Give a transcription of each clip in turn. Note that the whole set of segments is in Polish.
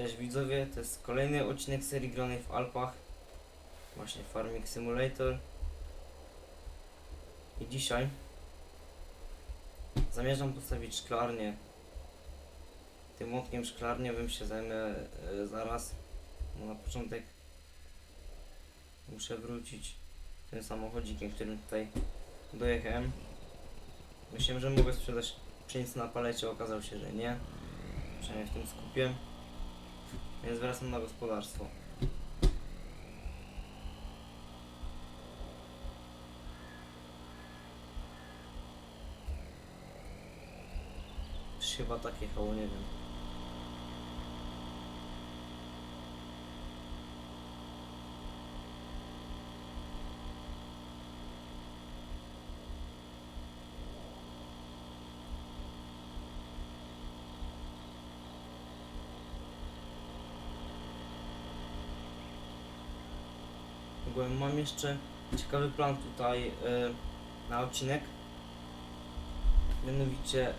Cześć widzowie, to jest kolejny odcinek serii granej w Alpach. Właśnie Farming Simulator. I dzisiaj zamierzam postawić szklarnię. Tym młotkiem szklarniowym się zajmę e, zaraz. No na początek muszę wrócić tym samochodzikiem, którym tutaj dojechałem. Myślałem, że mogę sprzedać pszenicę na palecie, okazało się, że nie. Przynajmniej w tym skupie. Więc wracam na gospodarstwo. Chyba tak jechało, nie wiem. Ogólnie mam jeszcze ciekawy plan tutaj y, na odcinek. Mianowicie y,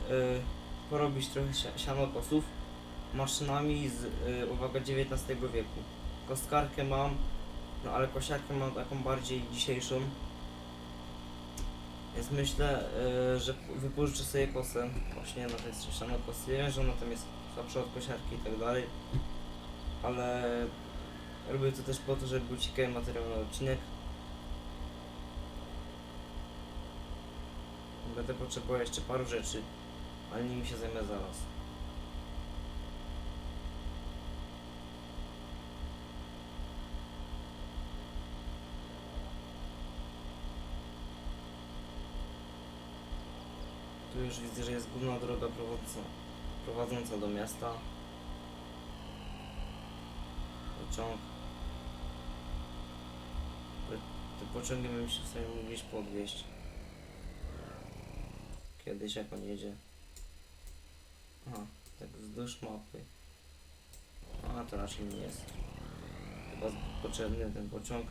porobić trochę si- sianokosów maszynami z, y, uwaga, XIX wieku. Kostkarkę mam, no ale kosiarkę mam taką bardziej dzisiejszą. Więc myślę, że wypożyczę sobie kosę. Właśnie na tej sianokosy. Ja wiem, że ona tam jest słabsza od kosiarki i tak dalej. Ale Robię to też po to, żeby był ciekawy materiał na odcinek. Będę potrzebował jeszcze paru rzeczy, ale nimi się zajmę zaraz. Tu już widzę, że jest główna droga prowadząca, prowadząca do miasta. Pociąg. Te pociągi bym się sobie mógł gdzieś podwieźć. Kiedyś jak on jedzie. Aha, tak wzdłuż mapy. A to raczej nie jest. Chyba potrzebny ten pociąg.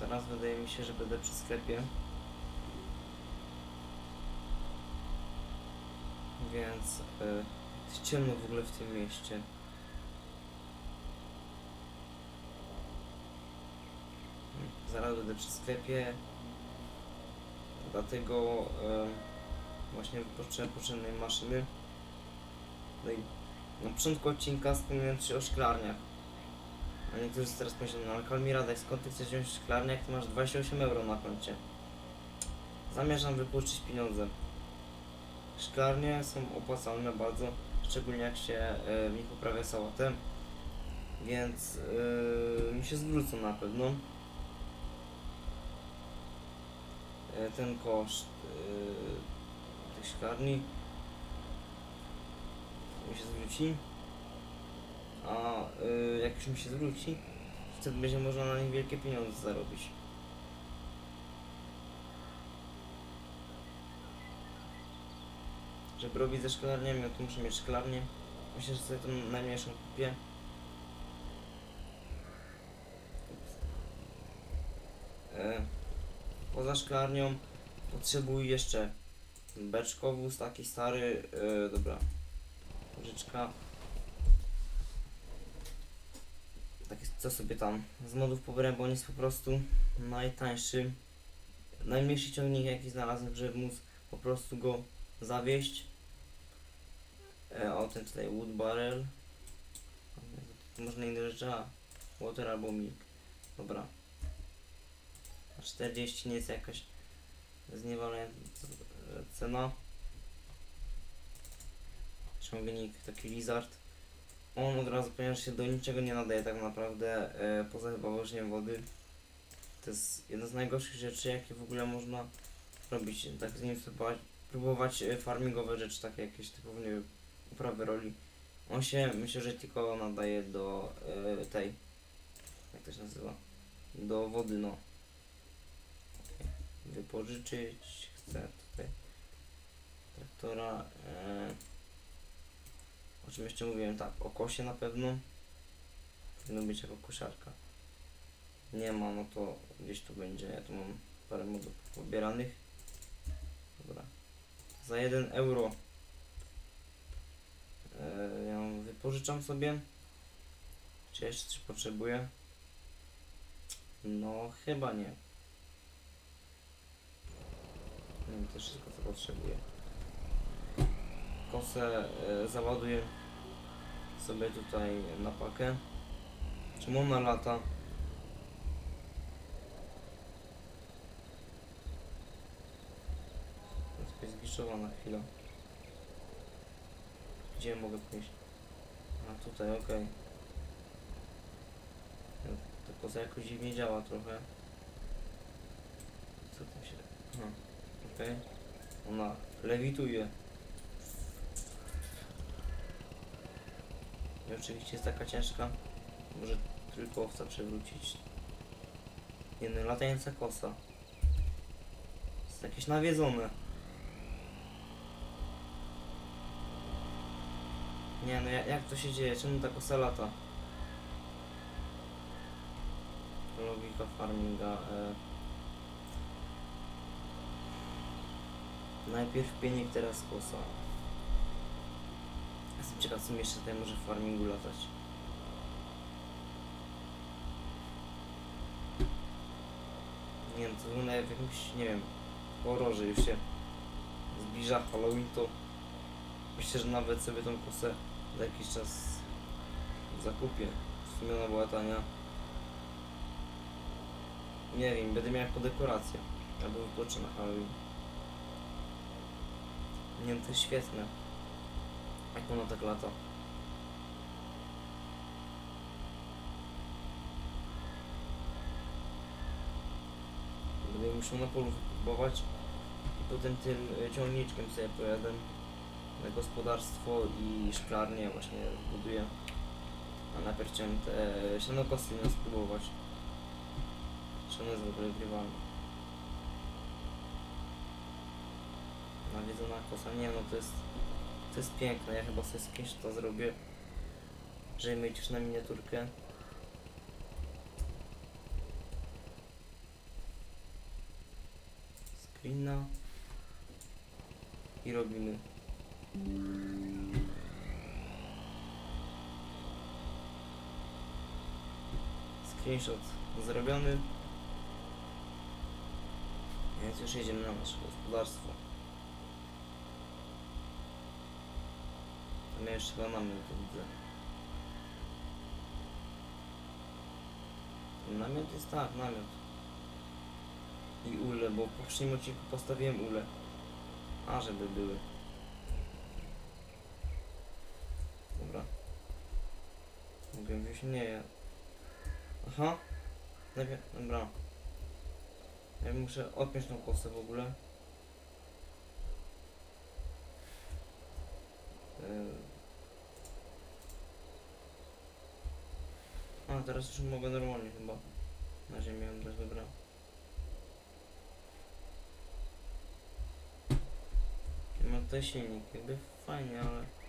Zaraz wydaje mi się, że będę przy sklepie. Więc y, jest ciemno w ogóle w tym mieście. Zaraz będę przy sklepie. Dlatego y, właśnie wypocząłem potrzebnej maszyny. No na początku odcinka wspomniałem ci o szklarniach. A niektórzy teraz myślą, no ale Kalmira, daj skąd ty chcesz wziąć szklarnię, jak ty masz 28 euro na koncie? Zamierzam wypożyczyć pieniądze. Szklarnie są opłacalne bardzo, szczególnie jak się e, w nich uprawia sałatę, więc e, mi się zwrócą na pewno. E, ten koszt e, tych szklarni mi się zwróci, a e, jak już mi się zwróci, wtedy będzie można na nich wielkie pieniądze zarobić. Żeby robić ze szklarniami, no to muszę mieć szklarnię. Myślę, że sobie tą najmniejszą kupię. E, poza szklarnią potrzebuję jeszcze beczkowóz taki stary, e, dobra, życzka. Takie co sobie tam z modów pobrałem, bo on jest po prostu najtańszy. Najmniejszy ciągnik jaki znalazłem, żeby móc po prostu go zawieść. E, o ten tutaj wood barrel. Można inne rzeczy, a water albo milk. Dobra. A 40 nie jest jakaś zniewalająca cena. Ciągnik taki lizard. On od razu, ponieważ się do niczego nie nadaje tak naprawdę, e, poza chyba łożeniem wody. To jest jedna z najgorszych rzeczy, jakie w ogóle można robić. Tak z nim spróbować, próbować e, farmingowe rzeczy, takie jakieś typowo, nie wiem, uprawy roli. On się, myślę, że tylko nadaje do e, tej, jak to się nazywa, do wody, no. Wypożyczyć, chcę tutaj traktora. E, o czym jeszcze mówiłem, tak, o kosie na pewno. Powinno być jako kosiarka. Nie ma, no to gdzieś tu będzie, ja tu mam parę modów pobieranych. Dobra. Za 1 euro. E, ją wypożyczam sobie. Czy jeszcze coś potrzebuję? No, chyba nie. Mam to wszystko, co potrzebuję. Kosę e, załaduję sobie tutaj na pakę. Czemu ona lata? Jest jakaś zgliszowana chwila. Gdzie mogę pójść? A tutaj, okej. No, Ta koza jakoś dziwnie działa trochę. Co tam się... Aha, okej. Ona lewituje. I oczywiście jest taka ciężka. Może trójkowca przewrócić. Nie no, latająca kosa. Jest jakieś nawiedzone. Nie no, jak, to się dzieje? Czemu ta kosa lata? Logika farminga. E... Najpierw pienik, teraz kosa. Jestem ciekaw, co mi jeszcze tutaj może w farmingu latać. Nie wiem, to wygląda jak w jakimś, nie wiem, horrorze już się zbliża Halloween, to myślę, że nawet sobie tą kosę za jakiś czas zakupię. W sumie ona była tania. Nie wiem, będę miał jako dekorację. Albo wytoczę na Halloween. Nie wiem, to jest świetne. Jak ona tak lata. Będę musiał na polu wypróbować i potem tym y, ciągniczkiem sobie pojadę gospodarstwo i szklarnię właśnie buduję. A najpierw chciałem te sianokosy nie spróbować. One jest w ogóle grywalne. Nawiedzona kosa, nie no to jest to jest piękne, ja chyba sobie screenshota zrobię żeby mieć już na miniaturkę screena i robimy screenshot zrobiony. Więc już jedziemy na nasze gospodarstwo. Tam ja jeszcze chyba namiot widzę. Namiot jest tak, namiot. I ule, bo w poprzednim odcinku postawiłem ule. A żeby były Dobra. Mogę wziąć? Nie, ja... Aha. Najpierw, dobra. Ja muszę odpiąć tą kosę w ogóle. Yy. A, teraz już mogę normalnie chyba. Na ziemię oddać, dobra. Ja mam tutaj silnik, jakby fajnie, ale...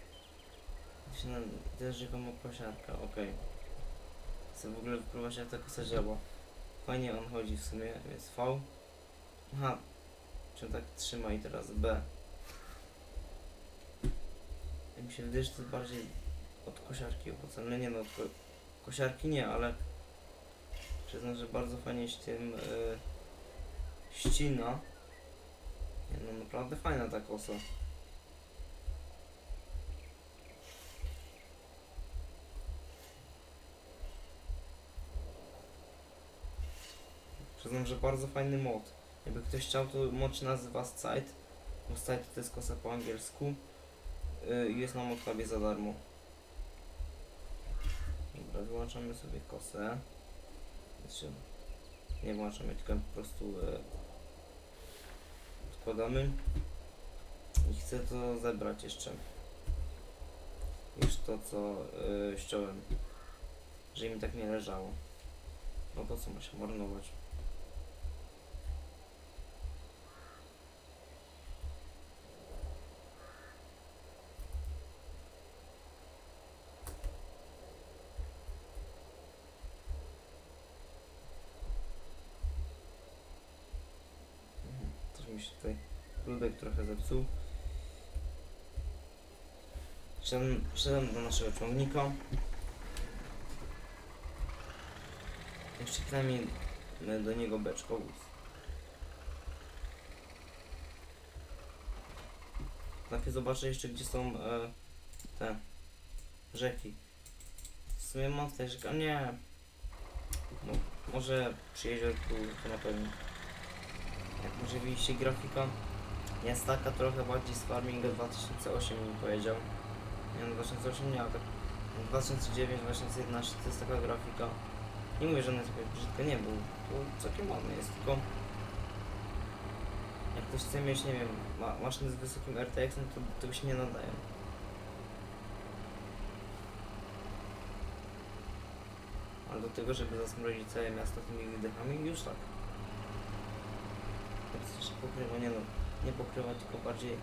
To się na... też rzekomo kosiarka, okej. Chcę w ogóle wypróbować jak ta kosa działa. Fajnie on chodzi w sumie, więc V. Aha, czy on tak trzyma i teraz B. Ja mi się wydaje, że to bardziej od kosiarki opłacalne. Nie no, od ko kosiarki nie, ale przyznam, że bardzo fajnie się tym yy, ścina. Nie no, naprawdę fajna ta kosa. Przyznam, że bardzo fajny mod. Jakby ktoś chciał, to mod się nazywa Scythe. Bo Scythe to jest kosa po angielsku. Yy, i jest na modclubie za darmo. Dobra, wyłączamy sobie kosę. Znaczy, nie włączamy, tylko po prostu yy, odkładamy. I chcę to zebrać jeszcze. Już to, co yy, ściąłem. Żeby mi tak nie leżało. No po co ma się marnować? Mhm, Coś mi się tutaj ludek trochę zepsuł. Szedłem, szedłem do naszego ciągnika. Jeszcze przynajmniej do niego beczkowóz. Najpierw zobaczę jeszcze gdzie są e, te rzeki. W sumie mam tutaj rzekę, a nie. Mo, może przy jeziorku to na pewno. Widzicie grafika jest taka trochę bardziej z Farminga 2008 mi powiedział. Nie no 2008 nie, ale tak 2009, 2011 to jest taka grafika. Nie mówię, że ona jest brzydka, nie, bo to całkiem ładne jest, tylko jak ktoś chce mieć, nie wiem, ma, z wysokim RTX-em, to tego się nie nadaje. Ale do tego, żeby zasmrodzić całe miasto tymi wydechami, już tak. Jeszcze pokrywa, nie no, nie pokrywa, tylko bardziej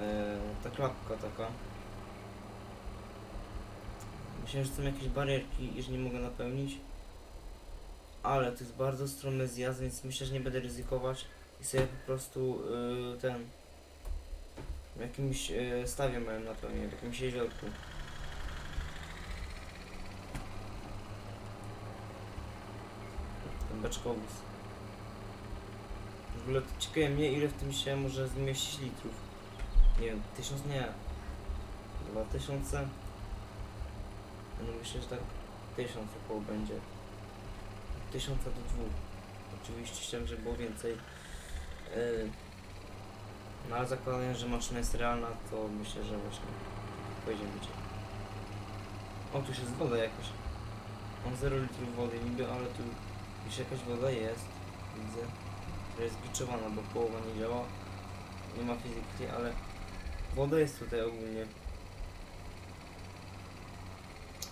e, ta klapka taka. Myślałem, że są jakieś barierki i że nie mogę napełnić. Ale to jest bardzo stromy zjazd, więc myślę, że nie będę ryzykować i sobie po prostu y, ten w jakimś y, stawie małym napełnię, w jakimś jeziorku. Ten beczkowóz. W ogóle to ciekawe mnie ile w tym się może zmieścić litrów. Nie wiem, tysiąc nie. Dwa tysiące. No myślę, że tak tysiąc około będzie. Tysiąca do dwóch. Oczywiście chciałem, żeby było więcej. Yy, no ale zakładając, że maszyna jest realna, to myślę, że właśnie pojedziemy gdzie. O, tu już jest woda jakaś. Mam 0 litrów wody niby, ale tu już jakaś woda jest. Widzę. Jest biczowana, bo połowa nie działa. Nie ma fizyki, ale woda jest tutaj ogólnie.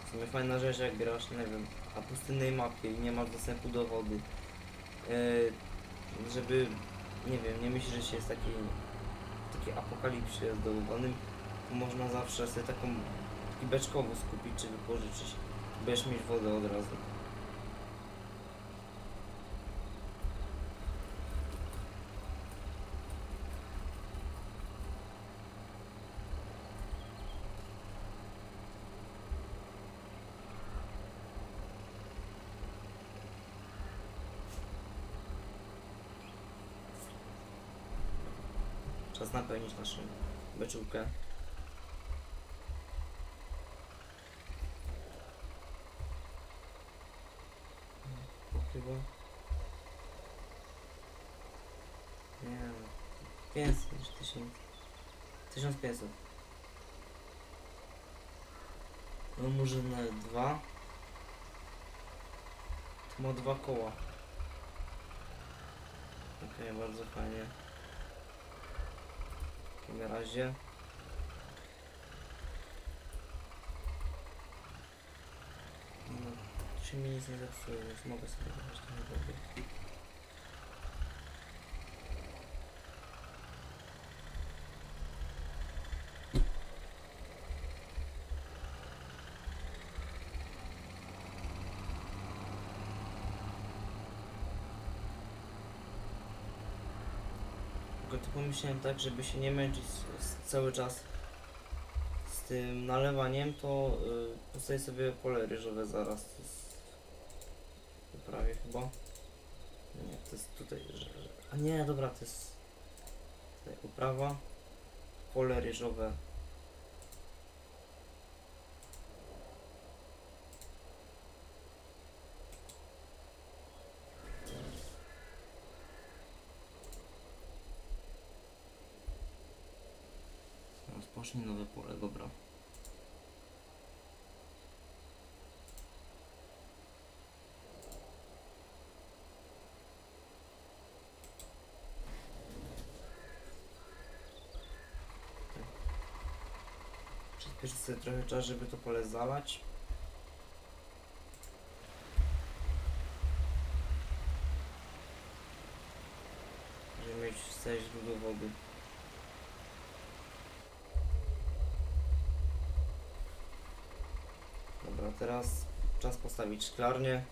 W sumie fajna rzecz, jak grasz, nie wiem, na pustynnej mapie i nie masz dostępu do wody. Yy, żeby, nie wiem, nie myśleć, że się jest taki, taki apokalipsie zdobywanym, to można zawsze sobie taką, taki beczkowóz kupić czy wypożyczyć. Będziesz mieć wodę od razu. Napełnić naszą beczułkę. Pokrywa. Nie wiem. Więcej niż 1000. 1500. No może dwa. To ma dwa koła. Okej, bardzo fajnie. Takim razie. No, się mi nic nie zepsuje, więc mogę sobie jechać do wody. Pomyślałem tak, żeby się nie męczyć cały czas z tym nalewaniem, to y, postawię sobie pole ryżowe zaraz. To jest prawie chyba. Nie, to jest tutaj. A nie, dobra, to jest tutaj uprawa. Pole ryżowe. Rozpocznij nowe pole, dobra. Przyspieszyć sobie trochę czas, żeby to pole zalać. Żeby mieć całe źródło wody. Dobra, teraz czas postawić szklarnię.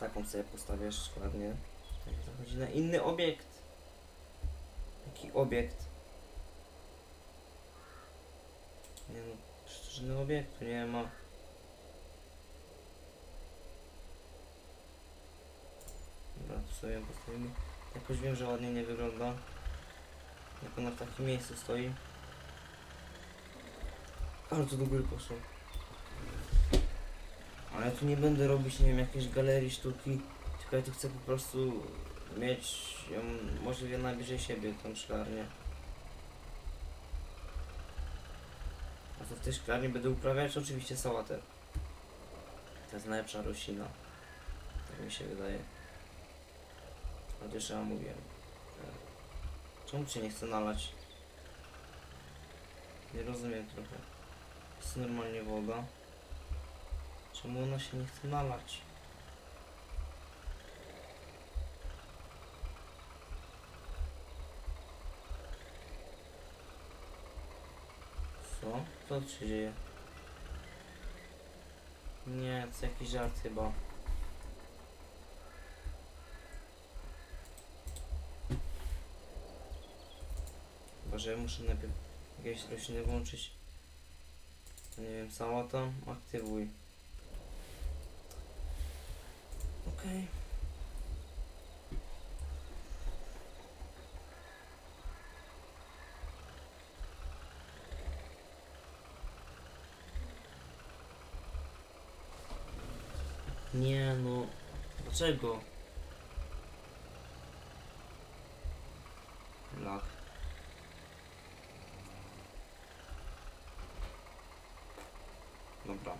Taką sobie postawię szklarnię. Tak, zachodzi na inny obiekt. Jaki obiekt? Nie no, przecież żadnego obiektu nie ma. Dobra, tu sobie postawimy. Jakoś wiem, że ładnie nie wygląda. Jak ona w takim miejscu stoi. Bardzo do góry poszło. Ale tu nie będę robić, nie wiem, jakiejś galerii sztuki. Tylko ja tu chcę po prostu mieć ją możliwie najbliżej siebie, tą szklarnię. A to w tej szklarni będę uprawiać oczywiście sałatę. To jest najlepsza roślina. Tak mi się wydaje. Chociaż ja mówiłem. Czemu cię nie chce nalać? Nie rozumiem trochę. Jest normalnie woda. Czemu ona się nie chce nalać? Co? Co tu się dzieje? Nie, to jakiś żart chyba. Chyba, że muszę najpierw jakieś rośliny włączyć. Nie wiem, sałata, aktywuj. Okej. Nie no, dlaczego? Lak. Dobra.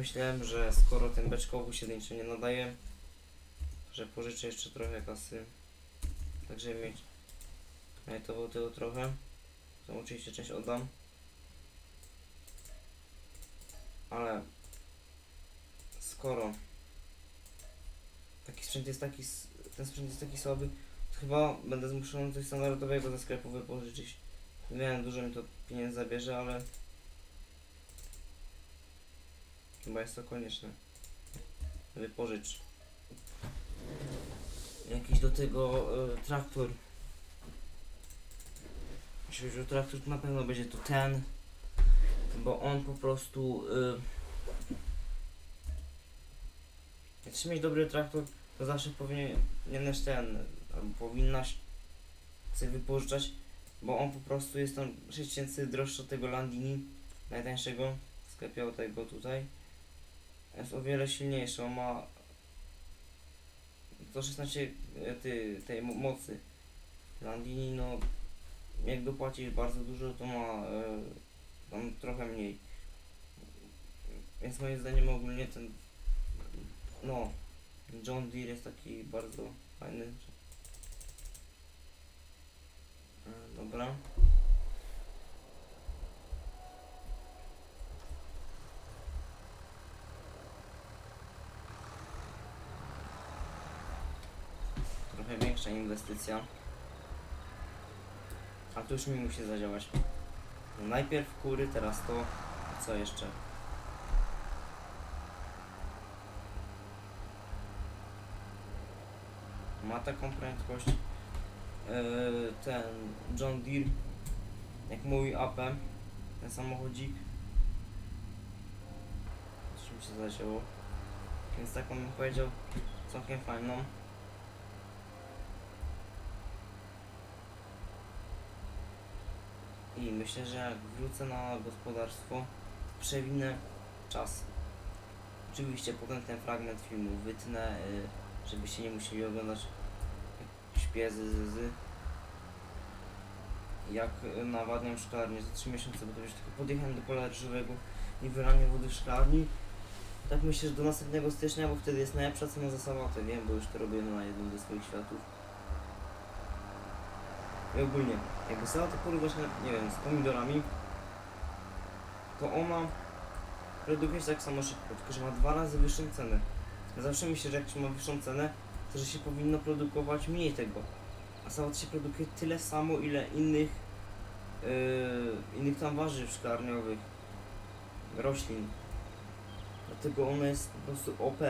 Pomyślałem, że skoro ten beczkowy się niczego nie nadaje, że pożyczę jeszcze trochę kasy. Tak, żeby mieć najtował tego trochę. To oczywiście część oddam. Ale skoro taki sprzęt jest taki, ten sprzęt jest taki słaby, to chyba będę zmuszony coś standardowego ze sklepu wypożyczyć. Wiem, dużo mi to pieniędzy zabierze, ale chyba jest to konieczne. Wypożycz. Jakiś do tego e, traktor. Jeśli chodzi o traktor, to na pewno będzie to ten, bo on po prostu. Y, jak chcesz mieć dobry traktor, to zawsze powinieneś ten, albo powinnaś sobie wypożyczać, bo on po prostu jest tam 6000 droższy od tego Landini, najtańszego w sklepie tego tutaj. Jest o wiele silniejszy, on ma 116 e, ty, tej mo- mocy. Landini, no jak dopłacisz bardzo dużo, to ma e, tam trochę mniej. Więc moim zdaniem ogólnie ten no John Deere jest taki bardzo fajny. E, Dobra. Większa inwestycja. A to już mi musi zadziałać. No najpierw kury, teraz to. Co jeszcze? Ma taką prędkość. Yy, ten John Deere, jak mój AP, ten samochodzik. Czym się zacięło. Więc taką bym powiedział całkiem fajną. I myślę, że jak wrócę na gospodarstwo, przewinę czas. Oczywiście potem ten fragment filmu wytnę, y, żebyście nie musieli oglądać jak śpię z, z, z. Jak nawadniam szklarnię za 3 miesiące, bo to już tylko podjechałem do pola ryżowego i wylanie wody w szklarni. Tak myślę, że do następnego stycznia, bo wtedy jest najlepsza cena za sałatę, wiem, bo już to robię na jednym ze swoich światów. I ogólnie, jakby sałatę porównasz, na, nie wiem, z pomidorami, to ona produkuje się tak samo szybko, tylko że ma dwa razy wyższą cenę. Zawsze myślę, że jak się ma wyższą cenę, to że się powinno produkować mniej tego. A sałat się produkuje tyle samo, ile innych yy, innych tam warzyw szklarniowych, roślin. Dlatego ona jest po prostu OP.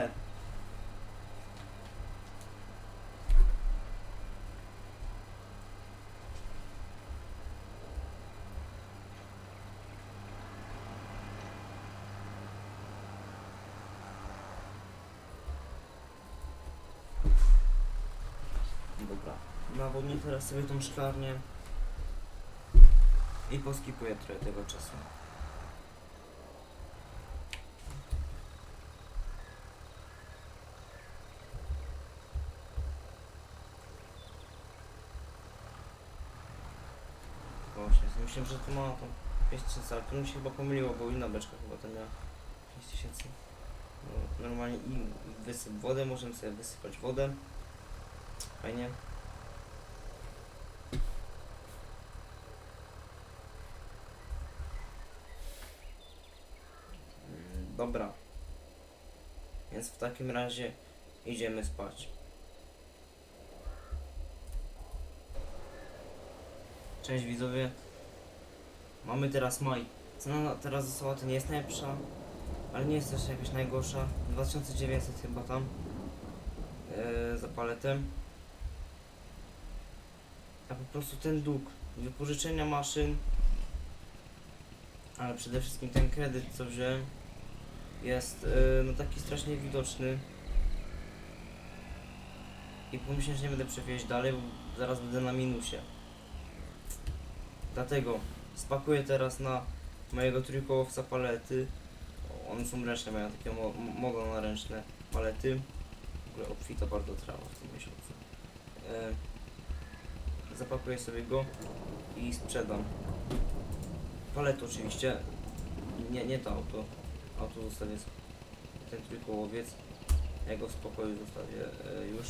Teraz sobie tą szklarnię i poskipuję trochę tego czasu. Właśnie, myślałem, że to ma tam 5000, ale to mi się chyba pomyliło, bo inna beczka chyba to miała 5000. No, normalnie i wysyp wodę, możemy sobie wysypać wodę. Fajnie. Dobra. Więc w takim razie idziemy spać. Cześć widzowie. Mamy teraz maj. Cena na- teraz za sałatę nie jest najlepsza, ale nie jest też jakaś najgorsza. 2900 chyba tam yy, za paletę. A po prostu ten dług wypożyczenia maszyn, ale przede wszystkim ten kredyt co wziąłem jest yy, no taki strasznie widoczny. I pomyślałem, że nie będę przewieźć dalej, bo zaraz będę na minusie. Dlatego spakuję teraz na mojego trójkołowca palety. One są ręczne, mają takie mo modo na ręczne palety. W ogóle obfita bardzo trawa w tym miesiącu. E, zapakuję sobie go i sprzedam. Palety oczywiście. Nie, nie to auto. Auto zostawię s- ten trójkołowiec. Ja go w spokoju zostawię e, już.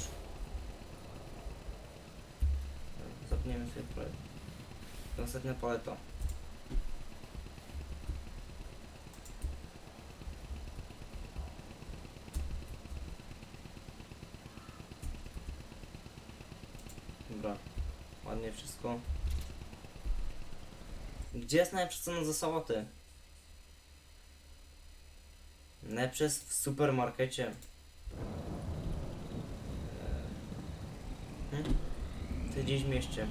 Zapniemy sobie paletę. Ostatnia paleta. Dobra, ładnie wszystko. Gdzie jest najlepsza cena za? Najlepsze jest w supermarkecie. Eee, Hmm? Ty gdzieś w mieście.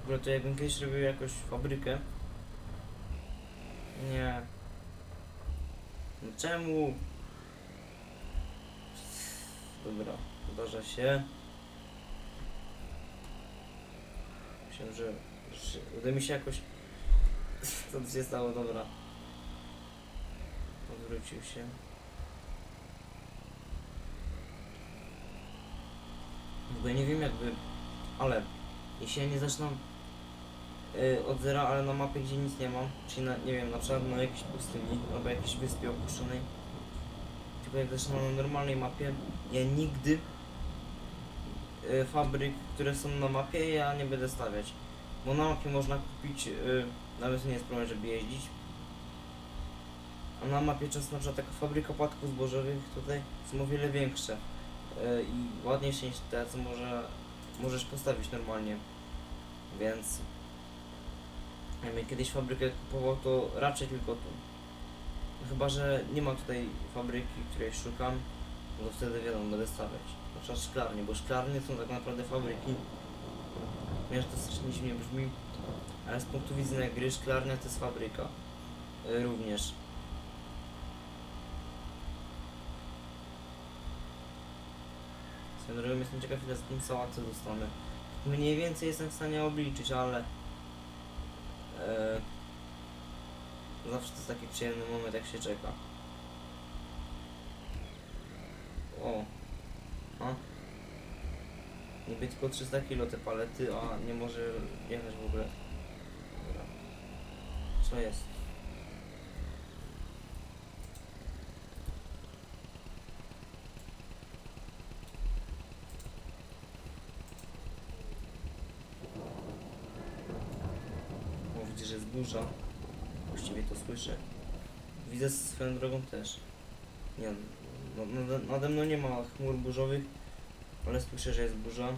W ogóle to jakbym kiedyś robił jakąś fabrykę. Nie. No czemu? Dobra, zdarza się. Że, że uda mi się jakoś... Co tu się stało? Dobra. Odwrócił się. W ogóle nie wiem jakby... Ale jeśli ja nie zaczynam y, od zera, ale na mapie gdzie nic nie mam, czyli na, nie wiem, na przykład na jakiejś pustyni albo jakiejś wyspie opuszczonej, tylko jak zaczynam na normalnej mapie, ja nigdy y, fabryk, które są na mapie, ja nie będę stawiać. Bo na mapie można kupić, y, nawet nie jest problem, żeby jeździć. A na mapie często na przykład taka fabryka płatków zbożowych tutaj są o wiele większe y, i ładniejsze niż te, co może, możesz postawić normalnie. Więc jakbym kiedyś fabrykę kupował, to raczej tylko tu. Chyba, że nie ma tutaj fabryki, której szukam, no to wtedy wiadomo, będę stawiać. Na przykład szklarnie, bo szklarnie są tak naprawdę fabryki. To strasznie dziwnie brzmi, ale z punktu widzenia gry szklarnia to jest fabryka. Y, również. Swoją drogą jestem ciekaw ile z tym sałatę dostanę. Mniej więcej jestem w stanie obliczyć, ale e, zawsze to jest taki przyjemny moment jak się czeka. O. Niby tylko 300 kilo te palety, a nie może jechać w ogóle. Dobra. Co jest? O, widzę, że jest burza. Właściwie to słyszę. Widzę swoją drogą też. Nie, no, nade, nade mną nie ma chmur burzowych, ale słyszę, że jest burza.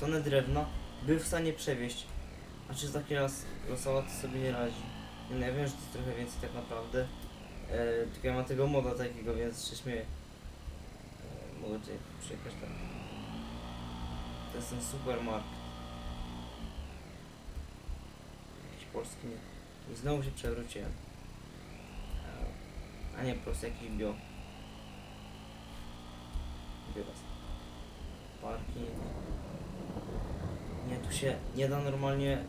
Tonę drewna był w stanie przewieźć. A czy taki raz losowaty sobie nie radzi? No ja wiem, że to jest trochę więcej tak naprawdę. E, tylko ja mam tego moda takiego, więc się śmieję. E, mogę tutaj przyjechać tak. To jest ten supermarket. Jakiś polski nie. I znowu się przewróciłem. A nie, po prostu jakiś bio. Parking. Nie, tu się nie da normalnie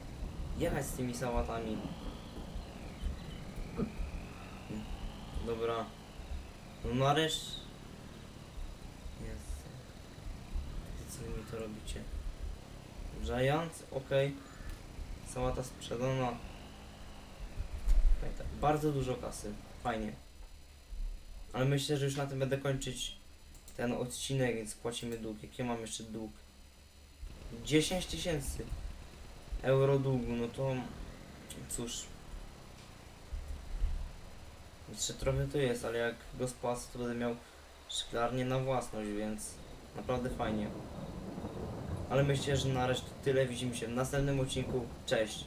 jechać z tymi sałatami. Dobra. No nareszcie. Jest. Co mi to robicie? Giant? Okej. Sałata sprzedana. Bardzo dużo kasy. Fajnie. Ale myślę, że już na tym będę kończyć ten odcinek, więc płacimy dług. Jaki mam jeszcze dług? 10 tysięcy euro długu, no to cóż. Jeszcze trochę to jest, ale jak go spłacę, to będę miał szklarnię na własność, więc naprawdę fajnie. Ale myślę, że na resztę tyle. Widzimy się w następnym odcinku. Cześć!